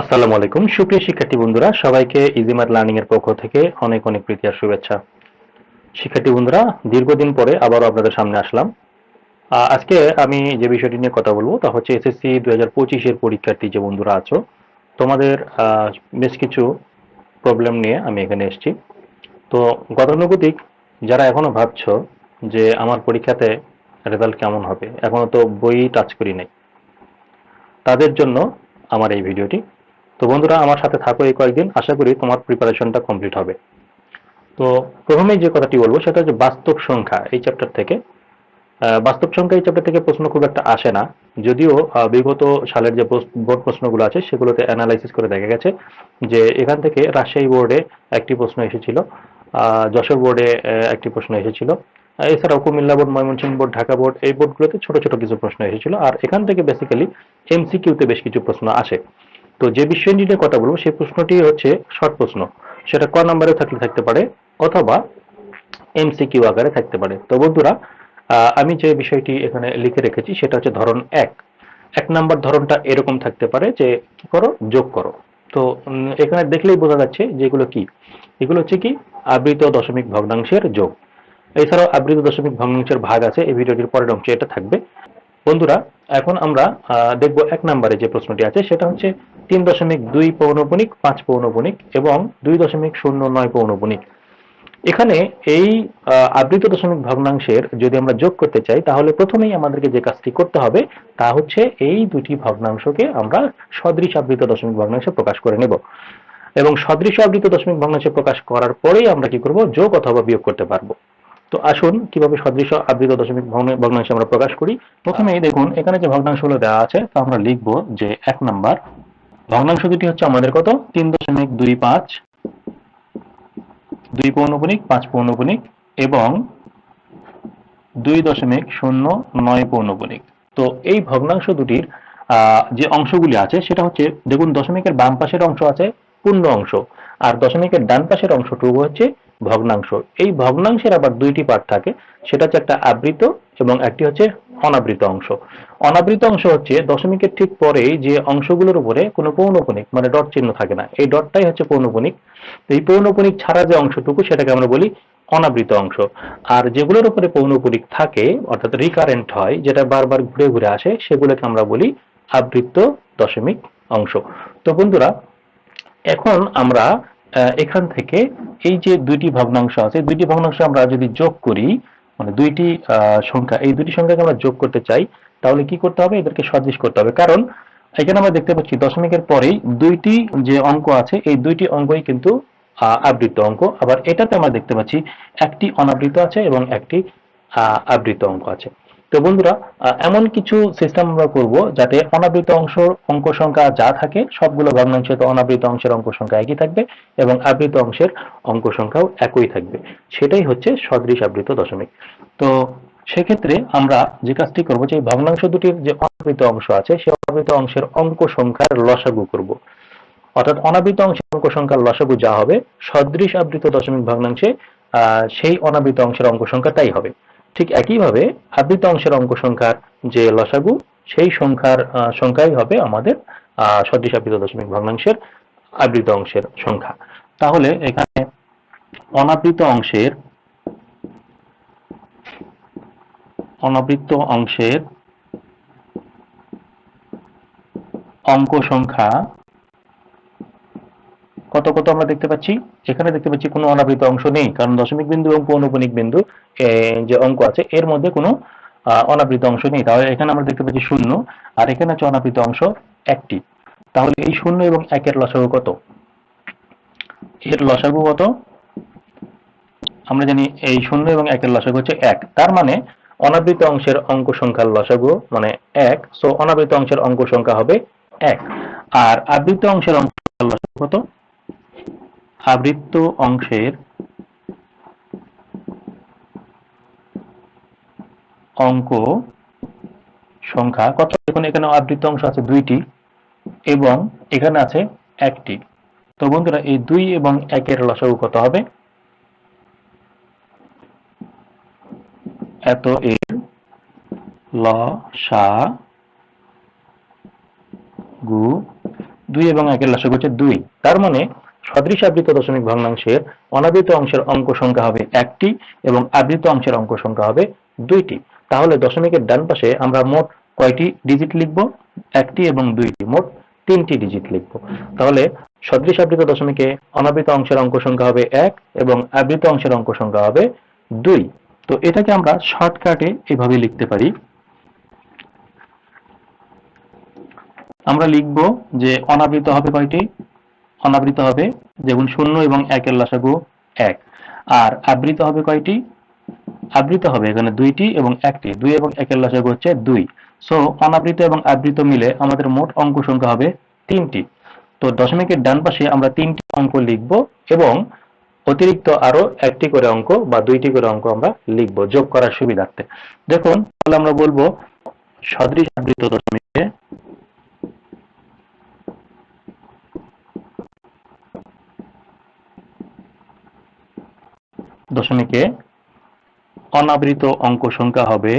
আসসালামু আলাইকুম। সুপ্রিয় শিক্ষার্থী বন্ধুরা, সবাইকে ইজিমার লার্নিং এর পক্ষ থেকে অনেক অনেক প্রীতি আর শুভেচ্ছা। শিক্ষার্থী বন্ধুরা, দীর্ঘদিন পরে আবারও আপনাদের সামনে আসলাম। আজকে আমি যে বিষয়টি নিয়ে কথা বলব তা হচ্ছে এসএসসি দুই হাজার পঁচিশের পরীক্ষার্থী যে বন্ধুরা আছো, তোমাদের বেশ কিছু প্রবলেম নিয়ে আমি এখানে এসেছি। তো গতানুগতিক যারা এখনও ভাবছ যে আমার পরীক্ষাতে রেজাল্ট কেমন হবে, এখনও তো বই টাচ করি নাই, তাদের জন্য আমার এই ভিডিওটি তো বন্ধুরা, আমার সাথে থাকো এই কয়েকদিন। আশা করি তোমার প্রিপারেশনটা কমপ্লিট হবে। তো প্রথমেই যে কথাটি বলব, সেটা হচ্ছে বাস্তব সংখ্যা এই চ্যাপ্টার থেকে। বাস্তব সংখ্যা এই চ্যাপ্টার থেকে প্রশ্ন খুব একটা আসে না। যদিও বিগত সালের যে বোর্ড প্রশ্নগুলো আছে, সেগুলোতে অ্যানালাইসিস করে দেখা গেছে যে এখান থেকে রাজশাহী বোর্ডে একটি প্রশ্ন এসেছিল যশোর বোর্ডে একটি প্রশ্ন এসেছিল। এছাড়াও Comilla board, Mymensingh board, Dhaka board, এই বোর্ডগুলোতে ছোট ছোট কিছু প্রশ্ন এসেছিল। আর এখান থেকে বেসিক্যালি এমসি এমসিকিউতে বেশ কিছু প্রশ্ন আসে। তো যে বিষয়টি নিয়ে কথা বলব, সেই প্রশ্নটি হচ্ছে শর্ট প্রশ্ন। সেটা ক নাম্বারে থাকলে থাকতে পারে অথবা এমসিকিউ আকারে থাকতে পারে। তো বন্ধুরা আমি যে বিষয়টি এখানে লিখে রেখেছি, সেটা হচ্ছে ধরন এক। এক নাম্বার ধরনটা এরকম থাকতে পারে যে, কি করো? যোগ করো। তো এখানে দেখলেই বোঝা যাচ্ছে যে এগুলো কি? এগুলো হচ্ছে কি? আবৃত দশমিক ভগ্নাংশের যোগ। এছাড়াও আবৃত দশমিক ভগ্নাংশের ভাগ আছে, এই ভিডিওটির পরের অংশে এটা থাকবে। বন্ধুরা, এখন আমরা দেখব এক নম্বরে যে প্রশ্নটি আছে, সেটা হচ্ছে তিন দশমিক দুই পৌনপণিক পাঁচ পৌনপণিক এবং দুই দশমিক শূন্য নয় পৌনপণিক এখানে এই আবৃত দশমিক ভগ্নাংশের যদি আমরা যোগ করতে চাই, তাহলে প্রথমেই আমাদেরকে যে কাজটি করতে হবে, তা হচ্ছে এই দুটি ভগ্নাংশকে আমরা সদৃশ আবৃত দশমিক ভগ্নাংশে প্রকাশ করে নেব। এবং সদৃশ আবৃত দশমিক ভগ্নাংশে প্রকাশ করার পরেই আমরা কি করব? যোগ অথবা বিয়োগ করতে পারব। তো আসুন কীভাবে সদৃশ আবৃত দশমিক ভগ্ন- ভগ্নাংশে আমরা প্রকাশ করি। প্রথমেই দেখুন, এখানে যে ভগ্নাংশগুলো দেওয়া আছে, তো আমরা লিখব যে এক নাম্বার ভগ্নাংশ দুটি হচ্ছে আমাদের কত? তিন দশমিক দুই পাঁচ, দুই পৌনপুনিক পাঁচ পৌনপুনিক এবং দুই দশমিক শূন্য নয় পৌনপুনিক তো এই ভগ্নাংশ দুটির যে অংশগুলি আছে, সেটা হচ্ছে, দেখুন, দশমিকের বাম পাশের অংশ আছে পূর্ণ অংশ। আর দশমিকের ডান পাশের অংশটুকু হচ্ছে ভগ্নাংশ। এই ভগ্নাংশের আবার দুইটি পার্ট থাকে। সেটা হচ্ছে একটা আবৃত এবং একটি হচ্ছে অনাবৃত অংশ। অনাবৃত অংশ হচ্ছে দশমিকের ঠিক পরেই যে অংশগুলোর উপরে কোনো পৌনপণিক মানে ডট চিহ্ন থাকে না। এই ডটটাই হচ্ছে পৌনপণিক তো এই পৌনপণিক ছাড়া যে অংশটুকু সেটাকে আমরা বলি অনাবৃত অংশ। আর যেগুলোর উপরে পৌনপণিক থাকে, অর্থাৎ রিকারেন্ট হয়, যেটা বারবার ঘুরে ঘুরে আসে, সেগুলোকে আমরা বলি আবৃত দশমিক অংশ। তো বন্ধুরা এখন আমরা এখান থেকে এই যে দুইটি ভগ্নাংশ আছে, দুইটি ভগ্নাংশ আমরা যদি যোগ করি মানে দুইটি সংখ্যা, এই দুইটি সংখ্যাকে আমরা যোগ করতে চাই, তাহলে কি করতে হবে? এদেরকে সদৃশ করতে হবে। কারণ এখানে আমরা দেখতে পাচ্ছি দশমিকের পরেই দুইটি যে অঙ্ক আছে, এই দুইটি অঙ্কই কিন্তু আবৃত অঙ্ক। আবার এটাতে আমরা দেখতে পাচ্ছি একটি অনাবৃত আছে এবং একটি আবৃত অঙ্ক আছে। তো বন্ধুরা এমন কিছু সিস্টেম আমরা করব যাতে অনাবৃত অংশ, অঙ্ক সংখ্যা যা থাকে, সবগুলো ভগ্নাংশে তো অনাবৃত অংশের অঙ্ক সংখ্যা একই থাকবে এবং আবৃত অংশের অঙ্ক সংখ্যাও একই থাকবে। সেটাই হচ্ছে সদৃশ আবৃত দশমিক। তো সেক্ষেত্রে আমরা যে কাজটি করব, যে ভগ্নাংশ দুটির যে অনাবৃত অংশ আছে, সেই অনাবৃত অংশের অঙ্ক সংখ্যার লসাগু করব। অর্থাৎ অনাবৃত অংশের অঙ্ক সংখ্যার লসাগু যা হবে, সদৃশ আবৃত দশমিক ভগ্নাংশে সেই অনাবৃত অংশের অঙ্ক সংখ্যাটাই হবে। ঠিক একইভাবে আবৃত অংশের অঙ্ক সংখ্যার যে লসাগু, সেই সংখ্যার সংখ্যাই হবে আমাদের সদৃশ আবৃত দশমিক ভগ্নাংশের আবৃত অংশের সংখ্যা। তাহলে এখানে অনাবৃত অংশের অনাবৃত অংশের অঙ্ক সংখ্যা কত কত আমরা দেখতে পাচ্ছি? এখানে দেখতে পাচ্ছি কোনো অনাবৃত অংশ নেই, কারণ দশমিক বিন্দু এবং পৌনপুনিক বিন্দু যে অঙ্ক আছে, এর মধ্যে কোনো অনাবৃত অংশ নেই। তাহলে এখানে আমরা দেখতে পাচ্ছি শূন্য, আর এখানে হচ্ছে অনাবৃত অংশ একটি। তাহলে এই শূন্য এবং একের লসাগু কত? এর লসাগু কত? আমরা জানি এই শূন্য এবং একের লসাগু হচ্ছে এক। তার মানে অনাবৃত অংশের অঙ্ক সংখ্যার লসাগু মানে এক সো অনাবৃত অংশের অঙ্ক সংখ্যা হবে এক। আর আবৃত অংশের অঙ্ক লসাগু কত? আবৃত্ত অংশের অঙ্ক সংখ্যা কত? দেখুন, এখানে আবৃত্ত অংশ আছে দুইটি এবং এখানে আছে একটি। তো বন্ধুরা, এই দুই এবং একের লসাগু কত হবে? এত এর ল সা গু দুই এবং একের লসাগু হচ্ছে দুই। তার মানে সদৃশ আবৃত দশমিক ভগ্নাংশের অনাবৃত অংশের অঙ্ক সংখ্যা হবে একটি এবং আবৃত অংশের অঙ্ক সংখ্যা হবে দুইটি। তাহলে দশমিকের ডান পাশে আমরা মোট কয়টি ডিজিট লিখব? একটি এবং দুইটি। মোট তিনটি ডিজিট লিখব। তাহলে সদৃশ আবৃত দশমিকে অনাবৃত অংশের অঙ্ক সংখ্যা হবে এক এবং আবৃত অংশের অঙ্ক সংখ্যা হবে দুই। তো এটাকে আমরা শর্টকাটে এভাবে লিখতে পারি। আমরা লিখব যে অনাবৃত হবে কয়টি? অনাবৃত হবে যেমন শূন্য এবং একের লসাগু এক। আর আবৃত হবে কয়টি? আবৃত হবে এখানে দুইটি এবং একটি। দুই এবং একের লসাগু হচ্ছে দুই। সো অনাবৃত এবং আবৃত মিলে আমাদের মোট অঙ্ক সংখ্যা হবে তিনটি। তো দশমিকের ডান পাশে আমরা তিনটি অঙ্ক লিখব এবং অতিরিক্ত আরও একটি করে অঙ্ক বা দুইটি করে অঙ্ক আমরা লিখব যোগ করার সুবিধার্থে। দেখুন, তাহলে আমরা বলব সদৃশ আবৃত দশমিকে দশমিকে অনাবৃত অঙ্ক সংখ্যা হবে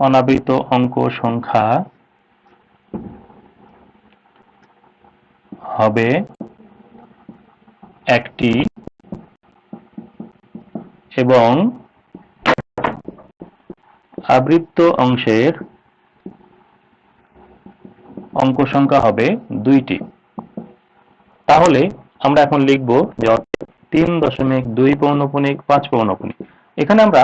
অনাবৃত অঙ্ক সংখ্যা হবে একটি এবং আবৃত্ত অংশের অঙ্ক সংখ্যা হবে দুইটি। তাহলে আমরা এখন লিখব যে তিন দশমিক দুই পৌনপুনিক পাঁচ পৌনপুনিক এখানে আমরা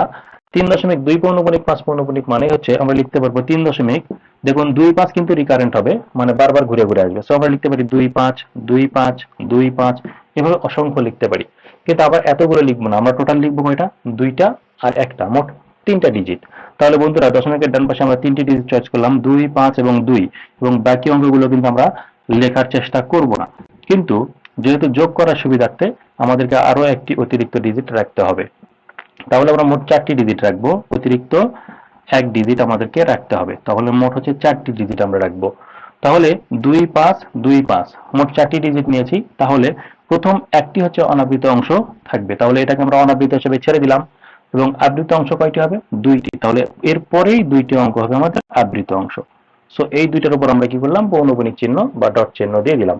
তিন দশমিক দুই পৌনপুনিক পাঁচ পৌনপুনিক মানে হচ্ছে আমরা লিখতে পারব তিন দশমিক, দেখুন দুই পাঁচ কিন্তু রিকারেন্ট হবে মানে বারবার ঘুরে ঘুরে আসবে। সো আমরা লিখতে পারি দুই পাঁচ দুই পাঁচ দুই পাঁচ, এভাবে অসংখ্য লিখতে পারি। কিন্তু আবার এতগুলো লিখব না, আমরা টোটাল লিখব কয়টা? দুইটা আর একটা, মোট তিনটা ডিজিট তাহলে বন্ধুরা, দশমিকের ডান পাশে আমরা তিনটি ডিজিট চয়েস করলাম, দুই, পাঁচ এবং দুই। এবং বাকি অঙ্কগুলো কিন্তু আমরা লেখার চেষ্টা করব না। কিন্তু যেহেতু যোগ করার সুবিধার্থে আমাদেরকে আরও একটি অতিরিক্ত ডিজিট রাখতে হবে। তাহলে আমরা মোট চারটি ডিজিট রাখব। অতিরিক্ত এক ডিজিট আমাদেরকে রাখতে হবে। তাহলে মোট হচ্ছে চারটি ডিজিট আমরা রাখব। তাহলে দুই পাঁচ দুই পাঁচ, মোট চারটি ডিজিট নিয়েছি। তাহলে প্রথম একটি হচ্ছে অনাবৃত অংশ থাকবে। তাহলে এটাকে আমরা অনাবৃত হিসেবে ছেড়ে দিলাম। এবং আবৃত অংশ কয়টি হবে? দুইটি। তাহলে এর পরেই দুইটি অঙ্ক হবে আমাদের আবৃত অংশ। সো এই দুইটার উপর আমরা কি করলাম? পৌনপুনিক চিহ্ন বা ডট চিহ্ন দিয়ে দিলাম।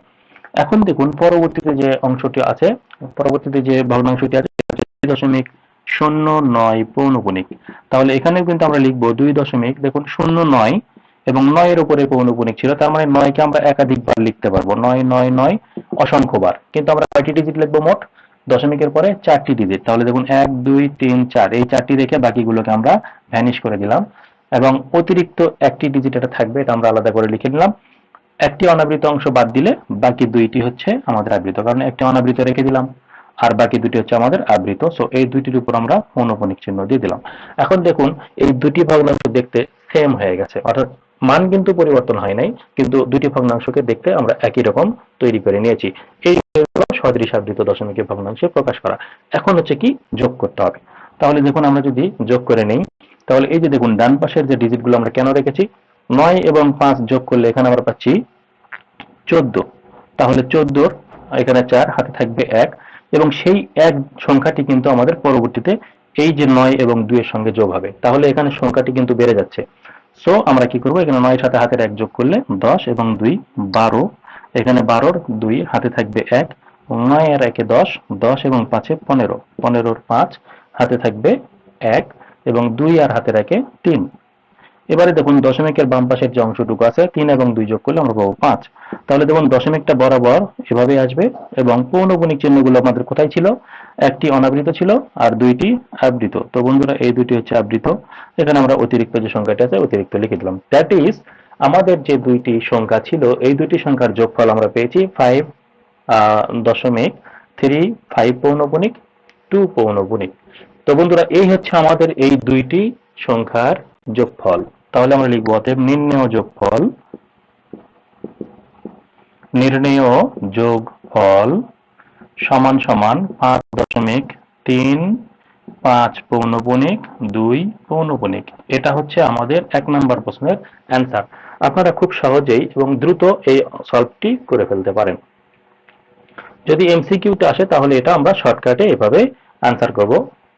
এখন দেখুন, পরবর্তীতে যে অংশটি আছে, পরবর্তীতে যে ভগ্নাংশটি আছে দশমিক শূন্য নয় পৌনপুনিক তাহলে এখানে কিন্তু আমরা লিখব দুই দশমিক, দেখুন, শূন্য নয় এবং নয়ের উপরে পৌনপুনিক ছিল, তার মানে নয়কে আমরা একাধিকবার লিখতে পারব, নয় নয় নয় অসংখ্যবার। কিন্তু আমরা কয়টি ডিজিট লিখব মোট? দশমিকের পরে চারটি ডিজিট তাহলে দেখুন, এক, দুই, তিন, চার, এই চারটি রেখে বাকিগুলোকে আমরা ভ্যানিশ করে দিলাম এবং অতিরিক্ত একটি ডিজিট এটা থাকবে, এটা আমরা আলাদা করে লিখে নিলাম। একটি অনাবৃত অংশ বাদ দিলে বাকি দুইটি হচ্ছে আমাদের আবৃত, কারণ একটি অনাবৃত রেখে দিলাম আর বাকি দুটি হচ্ছে আমাদের আবৃত। সো এই দুইটির উপর আমরা পৌনপনিক চিহ্ন দিয়ে দিলাম। এখন দেখুন, এই দুটি ভগ্নাংশ দেখতে সেম হয়ে গেছে। অর্থাৎ মান কিন্তু পরিবর্তন হয় নাই, কিন্তু দুটি ভগ্নাংশকে দেখতে আমরা একই রকম তৈরি করে নিয়েছি। এই হলো সদৃশ আবৃত দশমিকে ভগ্নাংশে প্রকাশ করা। এখন হচ্ছে কি, যোগ করতে হবে। তাহলে দেখুন, আমরা যদি যোগ করে নেই, তাহলে এই যে দেখুন, ডান পাশের যে ডিজিটগুলো আমরা কেন রেখেছি? নয় এবং পাঁচ যোগ করলে এখানে আমরা পাচ্ছি চোদ্দ। তাহলে চোদ্দোর এখানে চার, হাতে থাকবে এক। এবং সেই এক সংখ্যাটি কিন্তু আমাদের পরবর্তীতে এই যে নয় এবং দুইয়ের সঙ্গে যোগ হবে। তাহলে এখানে সংখ্যাটি কিন্তু বেড়ে যাচ্ছে। সো আমরা কি করব? এখানে নয়ের সাথে হাতের এক যোগ করলে দশ এবং দুই বারো। এখানে বারোর দুই, হাতে থাকবে এক। নয় আর একে দশ দশ এবং পাঁচে পনেরো। পনেরোর পাঁচ, হাতে থাকবে এক এবং দুই আর হাতে রাখে তিন। এবারে দেখুন, দশমিকের বাম পাশের যে অংশটুকু আছে, তিন এবং দুই যোগ করলে আমরা পাবো পাঁচ। তাহলে দেখুন, দশমিকটা বরাবর এভাবে আসবে এবং পৌনগুণিক চিহ্নগুলো আমাদের কোথায় ছিল? একটি অনাবৃত ছিল আর দুইটি আবৃত। তো বন্ধুরা, এই দুইটি হচ্ছে আবৃত। এখানে আমরা অতিরিক্ত যে সংখ্যাটা আছে, অতিরিক্ত লিখে দিলাম। দ্যাট ইজ আমাদের যে দুইটি সংখ্যা ছিল, এই দুইটি সংখ্যার যোগফল আমরা পেয়েছি ফাইভ দশমিক থ্রি ফাইভ পৌনগুণিক টু পৌনগুণিক তো বন্ধুরা, এই হচ্ছে আমাদের এই দুইটি সংখ্যার যোগফল। তাহলে আমরা লিখব অতএব নির্ণেয় যোগফল নির্ণেয় যোগফল সমান সমান পাঁচ দশমিক তিন, পাঁচ পৌনপণিক দুই পৌনপণিক এটা হচ্ছে আমাদের এক নম্বর প্রশ্নের অ্যান্সার। আপনারা খুব সহজেই এবং দ্রুত এই সলভটি করে ফেলতে পারেন। যদি এমসিকিউতে আসে তাহলে এটা আমরা শর্টকাটে এভাবে অ্যান্সার করব।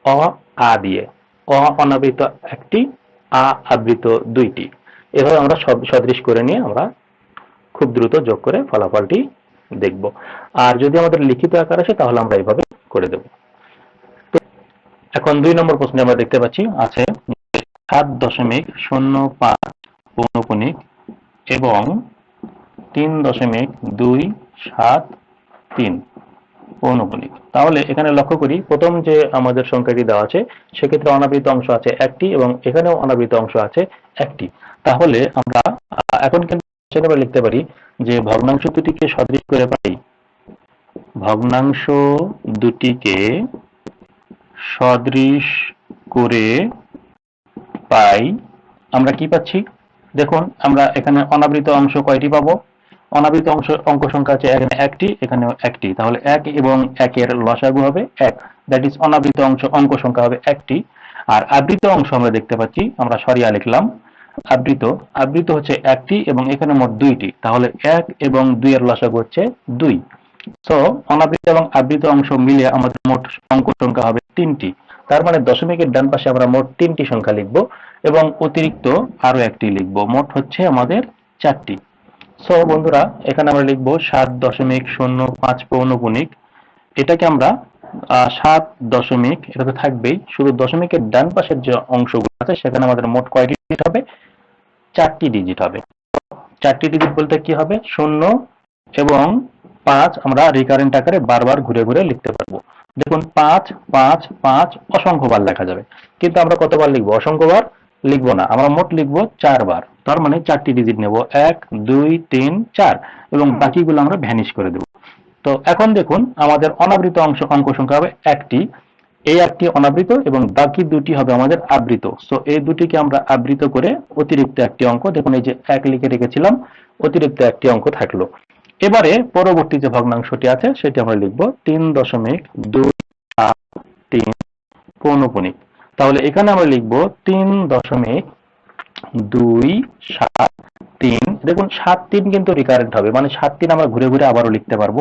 অ, আ দিয়ে। অ অনাবৃত একটি আ আবৃত দুইটি। এভাবে আমরা সদৃশ করে নিয়ে আমরা খুব দ্রুত যোগ করে ফলাফলটি দেখব। আর যদি আমাদের লিখিত আকার আসে, তাহলে আমরা এইভাবে করে দেব। এখন দুই নম্বর প্রশ্নে আমরা দেখতে পাচ্ছি, আছে সাত দশমিক শূন্য পাঁচ পৌনপুনিক এবং তিন দশমিক দুই সাত তিন। পৌনপুনিক তাহলে এখানে লক্ষ্য করি, প্রথম যে আমাদের সংখ্যাটি দেওয়া আছে, সেক্ষেত্রে অনাবৃত অংশ আছে একটি এবং এখানেও অনাবৃত অংশ আছে একটি। তাহলে আমরা এখন কিন্তু লিখতে পারি যে ভগ্নাংশ দুটিকে সদৃশ করে পাই। ভগ্নাংশ দুটিকে সদৃশ করে পাই, আমরা কি পাচ্ছি? দেখুন, আমরা এখানে অনাবৃত অংশ কয়টি পাবো? অনাবৃত অংশ, অঙ্ক সংখ্যা আছে এখানে একটি, এখানেও একটি। তাহলে এক এবং একের লসাগু হবে এক। দ্যাট ইজ অনাবৃত অংশ, অঙ্ক সংখ্যা হবে একটি। আর আবৃত অংশ আমরা দেখতে পাচ্ছি, আমরা সরিয়া লিখলাম। আবৃত আবৃত হচ্ছে একটি এবং এখানে মোট দুইটি। তাহলে এক এবং দুই এর লসাগু হচ্ছে দুই। সো অনাবৃত এবং আবৃত অংশ মিলে আমাদের মোট অঙ্ক সংখ্যা হবে তিনটি। তার মানে দশমিকের ডান পাশে আমরা মোট তিনটি সংখ্যা লিখব এবং অতিরিক্ত আরও একটি লিখব। মোট হচ্ছে আমাদের চারটি। সো বন্ধুরা, এখানে আমরা লিখব সাত দশমিক শূন্য পাঁচ পৌনগুণিক এটাকে আমরা সাত দশমিক এটা তো থাকবেই। শুধু দশমিকের ডান পাশের যে অংশগুলো আছে, সেখানে আমাদের মোট কয়টি ডিজিট হবে? চারটি ডিজিট হবে। চারটি ডিজিট বলতে কি হবে? শূন্য এবং পাঁচ আমরা রিকারেন্ট আকারে বারবার ঘুরে ঘুরে লিখতে পারব। দেখুন, পাঁচ পাঁচ পাঁচ অসংখ্যবার লেখা যাবে। কিন্তু আমরা কতবার লিখব? অসংখ্যবার? লিখব না। আমরা মোট লিখব চারবার। তার মানে চারটি ডিজিট নেব। এক দুই তিন চার। এবং বাকিগুলো আমরা ভ্যানিশ করে দেবো। তো এখন দেখুন আমাদের অনাবৃত অংশ অঙ্ক সংখ্যা হবে একটি। এই একটি অনাবৃত এবং বাকি দুটি হবে আমাদের আবৃত। সো এই দুটিকে আমরা আবৃত করে অতিরিক্ত একটি অঙ্ক দেখুন এই যে এক লিখে রেখেছিলাম অতিরিক্ত একটি অঙ্ক থাকল। এবারে পরবর্তী যে ভগ্নাংশটি আছে সেটি আমরা লিখব তিন দশমিক দুই তিন পৌনপুনিক তাহলে এখানে আমরা লিখব তিন দশমিক দুই সাত তিন। দেখুন, সাত তিন কিন্তু রিকারেন্ট হবে মানে সাত তিন আমরা ঘুরে ঘুরে আবারও লিখতে পারব।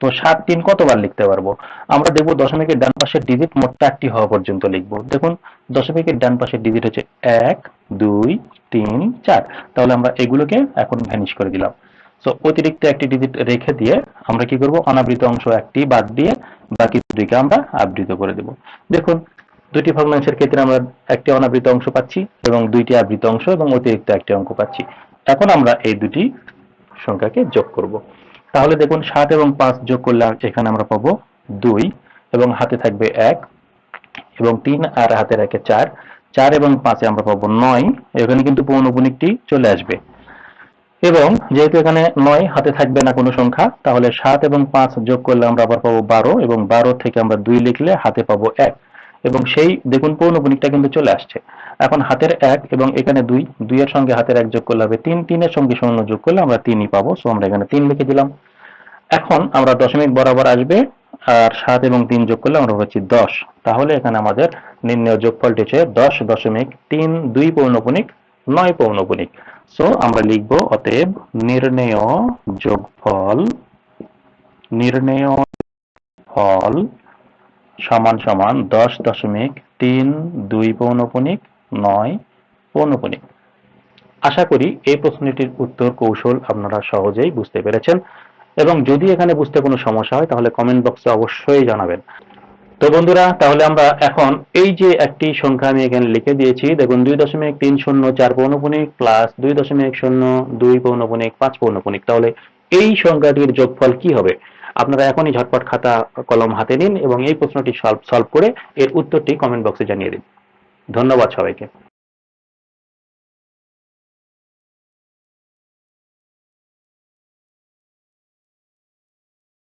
তো সাত তিন কতবার লিখতে পারব? আমরা দেখব দশমিকের ডান পাশের ডিজিট মোট চারটি হওয়া পর্যন্ত লিখব। দেখুন, দশমিকের ডান পাশের ডিজিট হচ্ছে এক, দুই, তিন, চার। তাহলে আমরা এগুলোকে এখন ভ্যানিশ করে দিলাম। সো অতিরিক্ত একটি ডিজিট রেখে দিয়ে আমরা কি করব? অনাবৃত অংশ একটি বাদ দিয়ে বাকি দুটিকে আমরা আবৃত করে দেব। দেখুন দুটি ভগ্নাংশের ক্ষেত্রে আমরা একটি অনাবৃত অংশ পাচ্ছি এবং দুইটি আবৃত অংশ এবং অতিরিক্ত একটি অঙ্ক পাচ্ছি। এখন আমরা এই দুটি সংখ্যাকে যোগ করব। তাহলে দেখুন, সাত এবং পাঁচ যোগ করলে এখানে আমরা পাবো দুই এবং হাতে থাকবে এক এবং তিন আর হাতের একে চার। চার এবং পাঁচে আমরা পাবো নয়। এখানে কিন্তু পৌনগুণিকটি চলে আসবে। এবং যেহেতু এখানে নয় হাতে থাকবে না কোনো সংখ্যা, তাহলে সাত এবং পাঁচ যোগ করলে আমরা আবার পাবো বারো এবং বারো থেকে আমরা দুই লিখলে হাতে পাবো এক। এবং সেই দেখুন পৌনগুণিকটা কিন্তু চলে আসছে। এখন হাতের এক এবং এখানে দুই, দুইয়ের সঙ্গে হাতের এক যোগ করলে হবে তিন, তিনের সঙ্গে শূন্য যোগ করলে আমরা তিনই পাবো সো আমরা এখানে তিন লিখে দিলাম। এখন আমরা দশমিক বরাবর আসবে, আর সাত এবং তিন যোগ করলে আমরা হচ্ছি দশ। তাহলে এখানে আমাদের নির্ণয় যোগফলটি হচ্ছে দশ দশমিক তিন, দুই পৌনপুনিক নয় পৌনপুনিক সো আমরা লিখব অতএব নির্ণেয় যোগফল, নির্ণেয় ফল সমান সমান দশ দশমিক তিন দুই পৌনপুনিক নয় পৌনপুনিক। আশা করি এই প্রশ্নটির উত্তর কৌশল আপনারা সহজেই বুঝতে পেরেছেন এবং যদি এখানে বুঝতে কোনো সমস্যা হয় তাহলে কমেন্ট বক্সে অবশ্যই জানাবেন। তো বন্ধুরা, তাহলে আমরা এখন এই যে একটি সংখ্যা আমি এখানে লিখে দিয়েছি, দেখুন দুই দশমিক তিন শূন্য চার পৌনপুনিক প্লাস দুই দশমিক শূন্য দুই পৌনপুনিক পাঁচ পৌনপুনিক। তাহলে এই সংখ্যাটির যোগফল কি হবে? আপনারা এখনই ঝটপট খাতা, কলম হাতে নিন এবং এই প্রশ্নটি সলভ সলভ করে এর উত্তরটি কমেন্ট বক্সে জানিয়ে দিন। ধন্যবাদ সবাইকে।